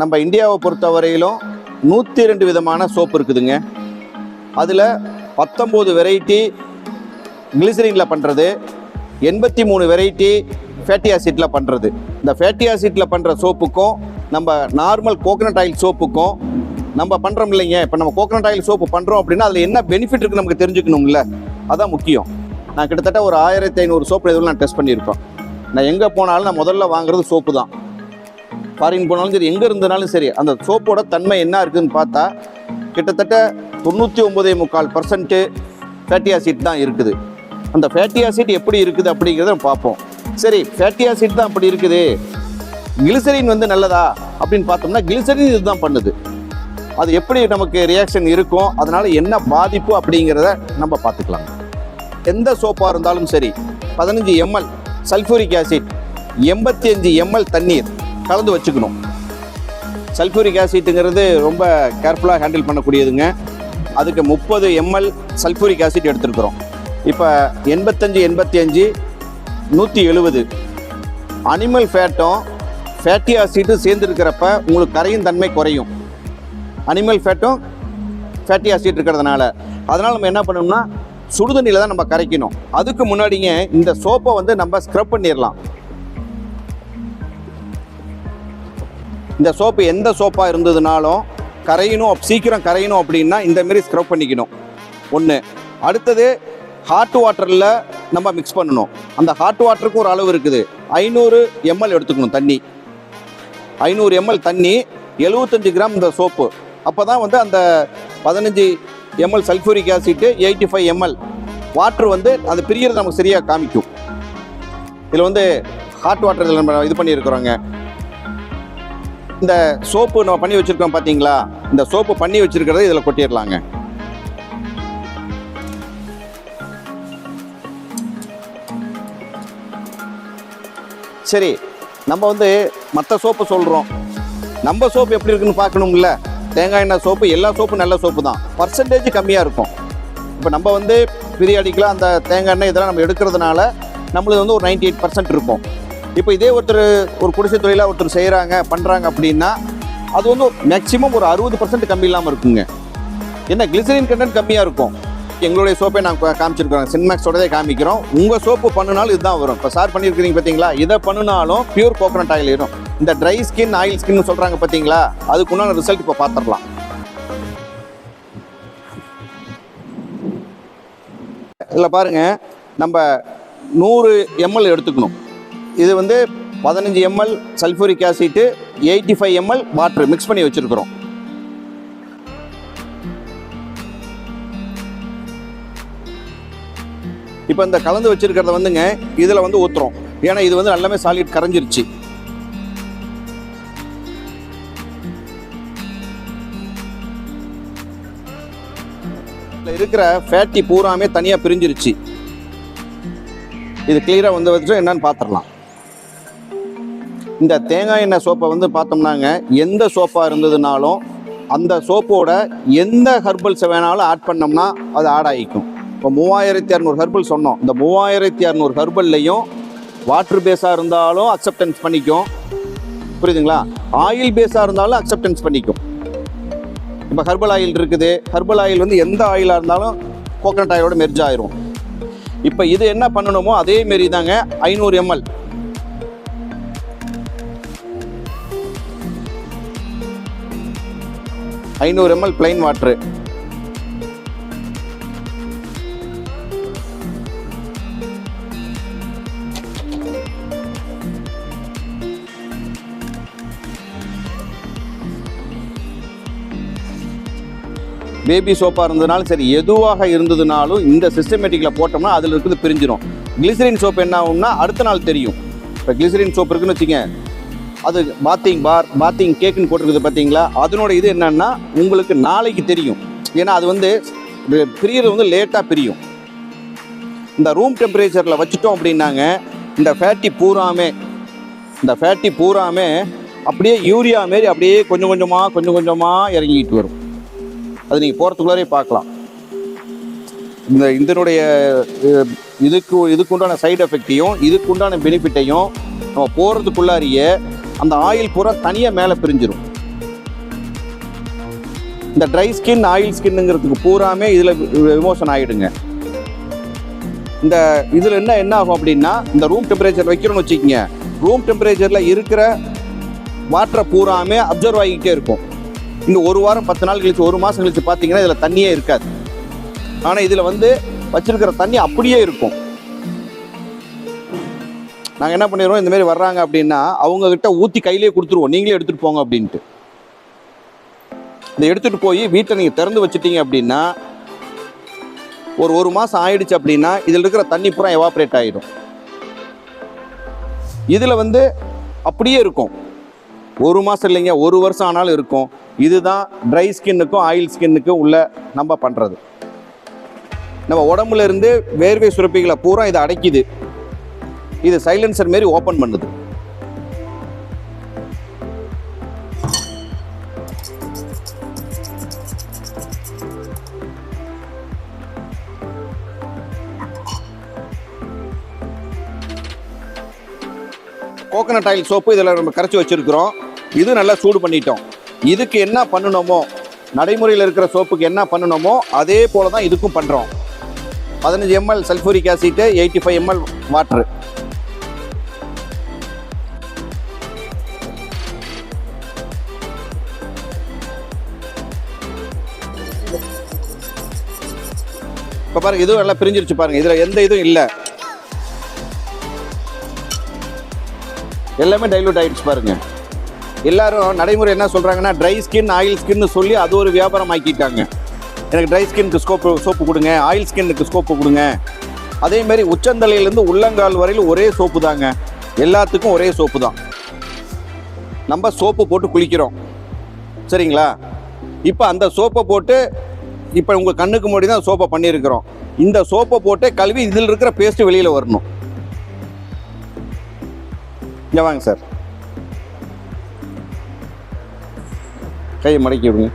நம்ம இந்தியாவை பொறுத்த வரையிலும் நூற்றி ரெண்டு விதமான சோப்பு இருக்குதுங்க. அதில் பத்தொம்போது வெரைட்டி கிளிசரினில் பண்ணுறது எண்பத்தி மூணு வெரைட்டி ஃபேட்டி ஆசிட்டில் பண்ணுறது இந்த ஃபேட்டி ஆசிட்டில் பண்ணுற சோப்புக்கும் நம்ம நார்மல் கோகனட் ஆயில் சோப்புக்கும் நம்ம பண்ணுறோம் இல்லைங்க. இப்போ நம்ம கோகனட் ஆயில் சோப்பு பண்ணுறோம் அப்படின்னா அதில் என்ன பெனிஃபிட் இருக்குது நமக்கு தெரிஞ்சுக்கணும்ல? அதான் முக்கியம். நான் கிட்டத்தட்ட ஒரு ஆயிரத்தி ஐநூறு சோப்பு இதுவரை நான் டெஸ்ட் பண்ணியிருக்கோம். நான் எங்கே போனாலும் நான் முதல்ல வாங்குறது சோப்பு தான். ஃபாரின் போனாலும் சரி எங்கே இருந்தாலும் சரி அந்த சோப்போட தன்மை என்ன இருக்குதுன்னு பார்த்தா கிட்டத்தட்ட தொண்ணூற்றி ஒம்பதே முக்கால் பர்சன்ட்டு ஃபேட்டி ஆசிட் தான் இருக்குது. அந்த ஃபேட்டி ஆசிட் எப்படி இருக்குது அப்படிங்கிறத நம்ம பார்ப்போம். சரி ஃபேட்டி ஆசிட் தான் அப்படி இருக்குது. கிளிசரின் வந்து நல்லதா அப்படின்னு பார்த்தோம்னா கிளிசரின் இதுதான் பண்ணுது. அது எப்படி நமக்கு ரியாக்ஷன் இருக்கும் அதனால் என்ன பாதிப்பு அப்படிங்கிறத நம்ம பார்த்துக்கலாம். எந்த சோப்பாக இருந்தாலும் சரி பதினஞ்சு எம்எல் சல்ஃபூரிக் ஆசிட் எண்பத்தி அஞ்சு எம்எல் தண்ணீர். கலந்து வச்சுக்கணும். சல்ஃபூரிக் ஆசிட்டுங்கிறது ரொம்ப கேர்ஃபுல்லாக ஹேண்டில் பண்ணக்கூடியதுங்க. அதுக்கு முப்பது எம்எல் சல்ஃபூரிக் ஆசிட் எடுத்துருக்குறோம். இப்போ எண்பத்தஞ்சு எண்பத்தி அஞ்சு நூற்றி எழுபது அனிமல் ஃபேட்டும் ஃபேட்டி ஆசிட்டும் சேர்ந்துருக்கிறப்ப உங்களுக்கு கரையும் தன்மை குறையும். அனிமல் ஃபேட்டும் ஃபேட்டி ஆசிட் இருக்கிறதுனால. அதனால் நம்ம என்ன பண்ணணும்னா சுடுதண்ணியில் தான் நம்ம கரைக்கணும். அதுக்கு முன்னாடிங்க இந்த சோப்பை வந்து நம்ம ஸ்க்ரப் பண்ணிடலாம் இந்த சோப்பு எந்த சோப்பாக இருந்ததுனாலும் கரையணும் சீக்கிரம் கரையணும் அப்படின்னா இந்தமாரி ஸ்க்ரப் பண்ணிக்கணும். ஒன்று அடுத்தது ஹாட் வாட்டரில் நம்ம மிக்ஸ் பண்ணணும். அந்த ஹாட் வாட்டருக்கு ஒரு அளவு இருக்குது. ஐநூறு எம்எல் எடுத்துக்கணும் தண்ணி. ஐநூறு எம்எல் தண்ணி எழுபத்தஞ்சு கிராம் இந்த சோப்பு. அப்போ தான் வந்து அந்த பதினஞ்சு ML sulphuric acid eighty five ML water வந்து அது பிரியறது நமக்கு சரியாக காமிக்கும். இதில் வந்து ஹாட் வாட்டர் நம்ம இது பண்ணியிருக்கிறோங்க. இந்த சோப்பு நம்ம பண்ணி வச்சுருக்கோம் பார்த்தீங்களா இந்த சோப்பு பண்ணி வச்சுருக்கிறத இதில் கொட்டிடலாங்க. சரி நம்ம வந்து மற்ற சோப்பு சொல்கிறோம் நம்ம சோப்பு எப்படி இருக்குன்னு பார்க்கணும்ல? தேங்காய் எண்ணெய் சோப்பு எல்லா சோப்பும் நல்ல சோப்பு தான். பர்சன்டேஜ் கம்மியாக இருக்கும். இப்போ நம்ம வந்து பிரியாடிக்கெலாம் அந்த தேங்காய் எண்ணெய் இதெல்லாம் நம்ம எடுக்கிறதுனால நம்மளுது வந்து ஒரு 98% எயிட் பர்சன்ட் இருக்கும். இப்போ இதே ஒருத்தர் ஒரு குடிசை தொழிலாக ஒருத்தர் செய்கிறாங்க பண்ணுறாங்க அப்படின்னா அது வந்து மேக்ஸிமம் ஒரு அறுபது பர்சன்ட் கம்மி இல்லாமல் இருக்குங்க. என்ன கிளிசரின் கண்டென்ட் கம்மியாக இருக்கும். எங்களுடைய சோப்பை நாங்கள் காமிச்சிருக்கிறோம் சின்மேக்ஸோடதே காமிக்கிறோம். உங்கள் சோப்பு பண்ணினாலும் இதுதான் வரும். இப்போ சார் பண்ணியிருக்கிறீங்க பார்த்தீங்களா இதை பண்ணினாலும் பியூர் கோகோனட் ஆயில் இருக்கும் இந்த ட்ரை ஸ்கின் ஆயில் ஸ்கின் சொல்கிறாங்க பார்த்தீங்களா அதுக்குண்டான ரிசல்ட் இப்போ பார்த்துடலாம் இதில் பாருங்க. நம்ம நூறு எம்எல் எடுத்துக்கணும். இது வந்து பதினஞ்சு ML sulphuric acid eighty five ML water mix பண்ணி வச்சுருக்குறோம். இப்போ இந்த கலந்து வச்சிருக்கிறத வந்துங்க இதில் வந்து ஊற்றுறோம் ஏன்னா இது வந்து எல்லாமே சாலிட் கரைஞ்சிருச்சு. இருக்கிற ஃபேட்டி பூராமே தனியாக பிரிஞ்சிருச்சு. இது கிளியராக வந்து வச்சு என்னன்னு பார்த்துடலாம் இந்த தேங்காய் எண்ணெய் சோப்பை வந்து பார்த்தோம்னாங்க எந்த சோப்பாக இருந்ததுனாலும் அந்த சோப்போட எந்த ஹர்பல்ஸை வேணாலும் ஆட் பண்ணோம்னா அது ஆட் ஆகிக்கும். இப்போ மூவாயிரத்தி இரநூறு ஹர்பல் சொன்னோம். இந்த மூவாயிரத்தி இரநூறு ஹர்பல்லையும் வாட்டர் பேஸாக இருந்தாலும் அக்செப்டன்ஸ் பண்ணிக்கும். புரியுதுங்களா? ஆயில் பேஸாக இருந்தாலும் அக்செப்டன்ஸ் பண்ணிக்கும். இப்போ ஹர்பல் ஆயில் இருக்குது. ஹர்பல் ஆயில் வந்து எந்த ஆயிலாக இருந்தாலும் கோகனட் ஆயிலோட மெர்ஜ் ஆயிரும். இப்போ இது என்ன பண்ணணுமோ அதே மாரி தாங்க ஐநூறு எம்எல் ஐநூறு M L plain water baby சோப்பாக இருந்ததுனாலும் சரி எதுவாக இருந்ததுனாலும் இந்த சிஸ்டமேட்டிக்கில் போட்டோம்னா அதில் இருக்குது பிரிஞ்சிடும் கிளிசரின் சோப் என்ன ஆகும்னா அடுத்த நாள் தெரியும். இப்போ கிளிசரின் சோப் இருக்குன்னு வச்சுக்கேன் அது பாத்திங் பார் பாத்திங் கேக்குன்னு போட்டிருக்குது பார்த்தீங்களா அதனோட இது என்னன்னா உங்களுக்கு நாளைக்கு தெரியும். ஏன்னா அது வந்து பிரியறது வந்து லேட்டாக பிரியும். இந்த ரூம் டெம்பரேச்சரில் வச்சுட்டோம் அப்படின்னாங்க இந்த ஃபேட்டி பூராமே இந்த ஃபேட்டி பூராமே அப்படியே யூரியா மாரி அப்படியே கொஞ்சம் கொஞ்சமாக கொஞ்சம் கொஞ்சமாக இறங்கிட்டு வரும். அது நீங்கள் போகிறதுக்குள்ளாரே பார்க்கலாம். இந்த இதனுடைய இதுக்கு இதுக்குண்டான சைடு எஃபெக்டையும் இதுக்குண்டான பெனிஃபிட்டையும் நம்ம போகிறதுக்குள்ளாரியே அந்த ஆயில் பூரா தனியாக மேலே பிரிஞ்சிடும் இந்த ட்ரை ஸ்கின் ஆயில் ஸ்கின்னுங்கிறதுக்கு பூராமே இதில் விமோசன் ஆகிடுங்க இந்த இதில் என்ன என்ன ஆகும் அப்படின்னா இந்த ரூம் டெம்பரேச்சர் வைக்கிறோம்னு வச்சுக்கோங்க. ரூம் டெம்பரேச்சரில் இருக்கிற வாட்டரை பூராமே அப்சர்வ் ஆகிக்கிட்டே இருக்கும். இந்த ஒரு வாரம் பத்து நாள் கழிச்சு ஒரு மாதம் கழிச்சு பார்த்தீங்கன்னா இதில் தண்ணியே இருக்காது. ஆனால் இதில் வந்து வச்சிருக்கிற தண்ணி அப்படியே இருக்கும். நாங்கள் என்ன பண்ணிடுவோம் இந்தமாரி வர்றாங்க அப்படின்னா அவங்கக்கிட்ட ஊற்றி கையிலேயே கொடுத்துருவோம். நீங்களே எடுத்துகிட்டு போங்க அப்படின்ட்டு. இதை எடுத்துகிட்டு போய் வீட்டை நீங்கள் திறந்து வச்சுட்டீங்க அப்படின்னா ஒரு ஒரு மாதம் ஆயிடுச்சு அப்படின்னா இதில் இருக்கிற தண்ணி பூரா எவாப்ரேட் ஆகிடும் இதில் வந்து அப்படியே இருக்கும். ஒரு மாதம் இல்லைங்க ஒரு வருஷம் ஆனாலும் இருக்கும். இதுதான் ட்ரை ஸ்கின்னுக்கும் ஆயில் ஸ்கின்னுக்கும் உள்ள நம்ம பண்ணுறது நம்ம உடம்புல இருந்து வேர்வை சுரப்பிகளை பூரா இதை அடைக்குது. இது சைலன்சர் மாரி ஓப்பன் பண்ணுது. கோகனட் ஆயில் சோப்பு இதில் நம்ம கரைச்சி வச்சுருக்கிறோம். இது நல்லா சூடு பண்ணிட்டோம். இதுக்கு என்ன பண்ணணுமோ நடைமுறையில் இருக்கிற சோப்புக்கு என்ன பண்ணணுமோ அதே போல தான் இதுக்கும் பண்ணுறோம் பதினஞ்சு ML sulphuric acid eighty five ML water இப்போ பாருங்க இதுவும் நல்லா பிரிஞ்சிருச்சு பாருங்க. இதில் எந்த இதுவும் இல்லை. எல்லாமே டைலூட் ஆகிடுச்சு பாருங்க. எல்லாரும் நடைமுறை என்ன சொல்கிறாங்கன்னா ட்ரை ஸ்கின் ஆயில் ஸ்கின்னு சொல்லி அது ஒரு வியாபாரம் ஆக்கிட்டாங்க. எனக்கு ட்ரை ஸ்கின்க்கு ஸ்கோப்பு சோப்பு கொடுங்க ஆயில் ஸ்கின்னுக்கு ஸ்கோப்பு கொடுங்க. அதே மாதிரி உச்சந்தலையிலேருந்து உள்ளங்கால் வரையில் ஒரே சோப்பு தாங்க. எல்லாத்துக்கும் ஒரே சோப்பு தான். நம்ம சோப்பு போட்டு குளிக்கிறோம். சரிங்களா? இப்போ அந்த சோப்பை போட்டு இப்போ உங்கள் கண்ணுக்கு முன்னாடி தான் சோப்பை பண்ணியிருக்கிறோம். இந்த சோப்பை போட்டு கழுவி இதில் இருக்கிற பேஸ்ட்டு வெளியில் வரணும். இங்கே வாங்க சார். கையை மடக்கி விடுங்க.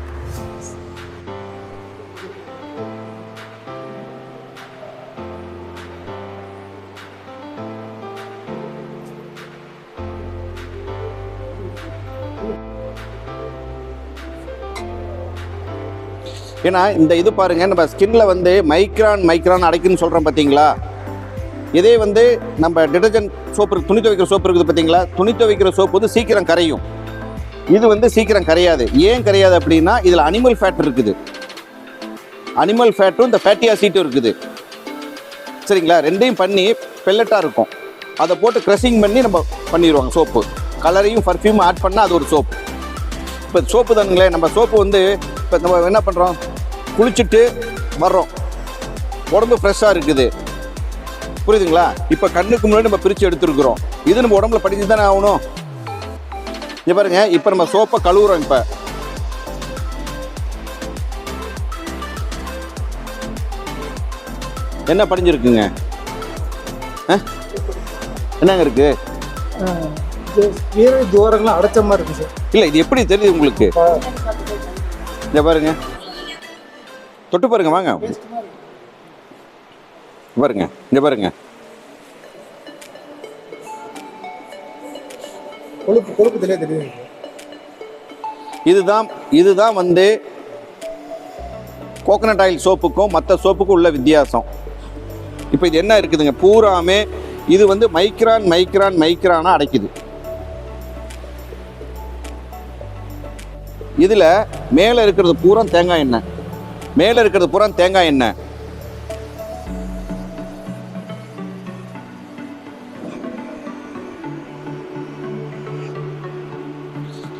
ஏன்னா இந்த இது பாருங்கள் நம்ம ஸ்கின்ல வந்து மைக்ரான் மைக்ரான் அடைக்குன்னு சொல்கிறோம் பார்த்தீங்களா இதே வந்து நம்ம டிடர்ஜென்ட் சோப்பு துணி துவைக்கிற சோப்பு இருக்குது பார்த்தீங்களா துணி துவைக்கிற சோப்பு வந்து சீக்கிரம் கரையும். இது வந்து சீக்கிரம் கரையாது. ஏன் கரையாது அப்படின்னா இதில் அனிமல் ஃபேட் இருக்குது. அனிமல் ஃபேட்டும் இந்த ஃபேட்டி ஆசிட்டும் இருக்குது. சரிங்களா? ரெண்டையும் பண்ணி பெல்லட்டாக இருக்கும். அதை போட்டு க்ரஷிங் பண்ணி நம்ம பண்ணிடுவாங்க சோப்பு கலரையும் பர்ஃப்யூம் ஆட் பண்ணால் அது ஒரு சோப்பு இப்போ சோப்பு தானுங்களே நம்ம சோப்பு வந்து இப்போ நம்ம என்ன பண்ணுறோம் குளிச்சுட்டு வர்றோம். உடம்பு ஃப்ரெஷ்ஷாக இருக்குது. புரியுதுங்களா? இப்போ கண்ணுக்கு முன்னாடி நம்ம பிரித்து எடுத்துருக்குறோம். இது நம்ம உடம்புல படிச்சு தானே ஆகணும்? இங்க பாருங்க இப்போ நம்ம சோப்பை கழுவுறோம் இப்போ. என்ன படிஞ்சிருக்குங்க? என்னங்க இருக்கு? வீர தூரங்களாம் அடைச்ச மாதிரி இருக்கு சார். இல்லை இது எப்படி தெரியுது உங்களுக்கு? இங்க பாருங்க. தொட்டு பாருங்க வாங்க. பாருங்க இங்க பாருங்க. இதுதான் இதுதான் வந்து கோகனட் ஆயில் சோப்புக்கும் மற்ற சோப்புக்கும் உள்ள வித்தியாசம். இப்போ இது என்ன இருக்குதுங்க? பூராமே இது வந்து மைக்ரான் மைக்ரான் மைக்ரானா அடைக்குது. இதில் மேலே இருக்கிறது பூரா தேங்காய் எண்ணெய். மேலே இருக்கிறது பூரா தேங்காய் எண்ணெய்.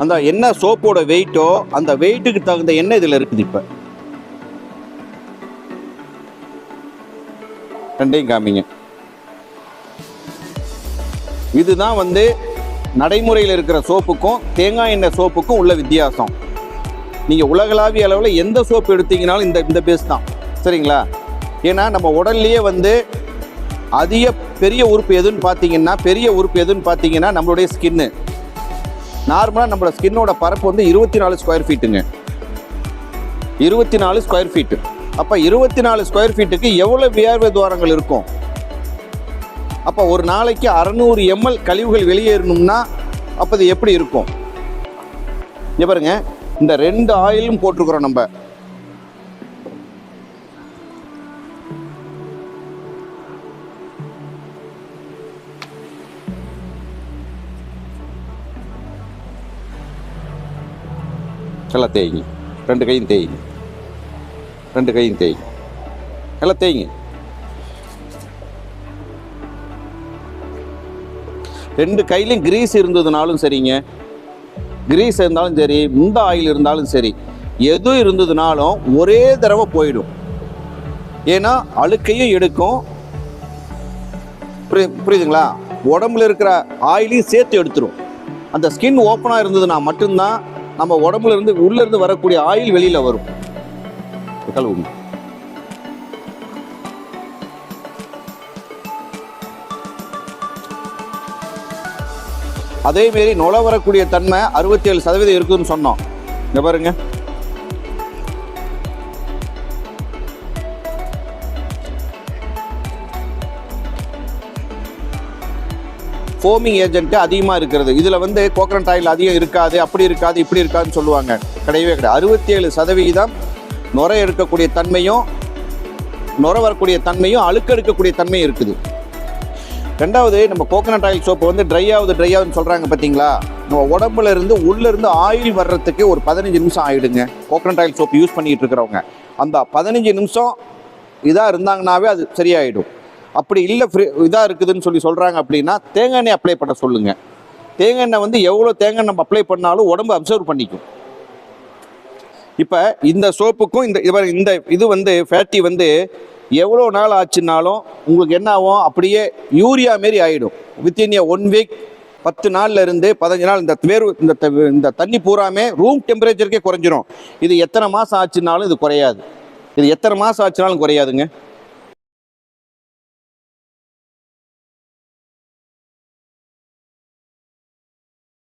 அந்த என்ன சோப்போட வெயிட்டோ அந்த வெயிட்டுக்கு தகுந்த எண்ணெய் இதில் இருக்குது இப்போ. ரெண்டையும் காமிங்க. இதுதான் வந்து நடைமுறையில் இருக்கிற சோப்புக்கும் தேங்காய் எண்ணெய் சோப்புக்கும் உள்ள வித்தியாசம். நீங்கள் உலகளாவிய அளவில் எந்த சோப்பு எடுத்தீங்கனாலும் இந்த இந்த பேஸ் தான். சரிங்களா? ஏன்னா நம்ம உடல்லையே வந்து அதிக பெரிய உறுப்பு எதுன்னு பார்த்தீங்கன்னா பெரிய உறுப்பு எதுன்னு பார்த்தீங்கன்னா நம்மளுடைய ஸ்கின்னு நார்மலாக நம்மளோட ஸ்கின்னோட பரப்பு வந்து இருபத்தி நாலு ஸ்கொயர் ஃபீட்டுங்க இருபத்தி நாலு ஸ்கொயர் ஃபீட்டு அப்போ இருபத்தி நாலு ஸ்கொயர் ஃபீட்டுக்கு எவ்வளோ வியர்வை துவாரங்கள் இருக்கும்? அப்போ ஒரு நாளைக்கு அறநூறு எம்எல் கழிவுகள் வெளியேறணும்னா அப்போ அது எப்படி இருக்கும்? இங்கே பாருங்கள் இந்த ரெண்டு ஆயிலும் போட்டிருக்கிறோம் நம்ம. எல்லாம் தேய்ங்க. ரெண்டு கையும் தேய்ங்க. ரெண்டு கையும் தேய்ங்க. எல்லாம் தேய்ங்க. ரெண்டு கையிலையும் கிரீஸ் இருந்ததுனாலும் சரிங்க. கிரீஸ் இருந்தாலும் சரி இந்த ஆயில் இருந்தாலும் சரி எது இருந்ததுனாலும் ஒரே தடவை போயிடும். ஏன்னா அழுக்கையும் எடுக்கும். புரி- புரியுதுங்களா? உடம்புல இருக்கிற ஆயிலையும் சேர்த்து எடுத்துரும். அந்த ஸ்கின் ஓப்பனாக இருந்ததுன்னா மட்டும்தான் நம்ம உடம்புல இருந்து உள்ளேருந்து வரக்கூடிய ஆயில் வெளியில் வரும். கழுவுங்க அதே மாரி நுழ வரக்கூடிய தன்மை அறுபத்தி ஏழு சதவீதம் இருக்குதுன்னு சொன்னோம். இங்கே பாருங்க. ஃபோமிங் ஏஜென்ட்டு அதிகமாக இருக்கிறது. இதில் வந்து கோகனட் ஆயில் அதிகம் இருக்காது அப்படி இருக்காது இப்படி இருக்காதுன்னு சொல்லுவாங்க. கிடையவே கிடையாது. அறுபத்தி ஏழு சதவிகிதம் நுரை எடுக்கக்கூடிய தன்மையும் நுர வரக்கூடிய தன்மையும் அழுக்கு எடுக்கக்கூடிய தன்மையும் இருக்குது. ரெண்டாவது நம்ம கோகனட் ஆயில் சோப்பு வந்து ட்ரை ஆகுது ட்ரை ஆகுதுன்னு சொல்கிறாங்க பார்த்தீங்களா நம்ம உடம்புல இருந்து உள்ளேருந்து ஆயில் வர்றதுக்கு ஒரு பதினஞ்சு நிமிஷம் ஆகிடுங்க கோகனட் ஆயில் சோப்பு யூஸ் பண்ணிகிட்டு இருக்கிறவங்க. அந்த பதினஞ்சு நிமிஷம் இதாக இருந்தாங்கனாவே அது சரியாயிடும். அப்படி இல்லை ஃப்ரீ இதாக இருக்குதுன்னு சொல்லி சொல்கிறாங்க அப்படின்னா தேங்காய் எண்ணெய் அப்ளை பண்ண சொல்லுங்கள் தேங்காய் எண்ணெய் வந்து எவ்வளோ தேங்காய் நம்ம அப்ளை பண்ணாலும் உடம்பு அப்சர்வ் பண்ணிக்கும். இப்போ இந்த சோப்புக்கும் இந்த இது இந்த இது வந்து ஃபேட்டி வந்து எவ்வளோ நாள் ஆச்சுனாலும் உங்களுக்கு என்ன ஆகும்? அப்படியே யூரியா மாரி ஆகிடும் வித்தின் ஏ ஒன் வீக் பத்து நாள்ல இருந்து பதினஞ்சு நாள் இந்த வேர்வு இந்த த- இந்த தண்ணி பூராமே ரூம் டெம்பரேச்சருக்கே குறைஞ்சிரும். இது எத்தனை மாதம் ஆச்சுனாலும் இது குறையாது. இது எத்தனை மாதம் ஆச்சுனாலும் குறையாதுங்க.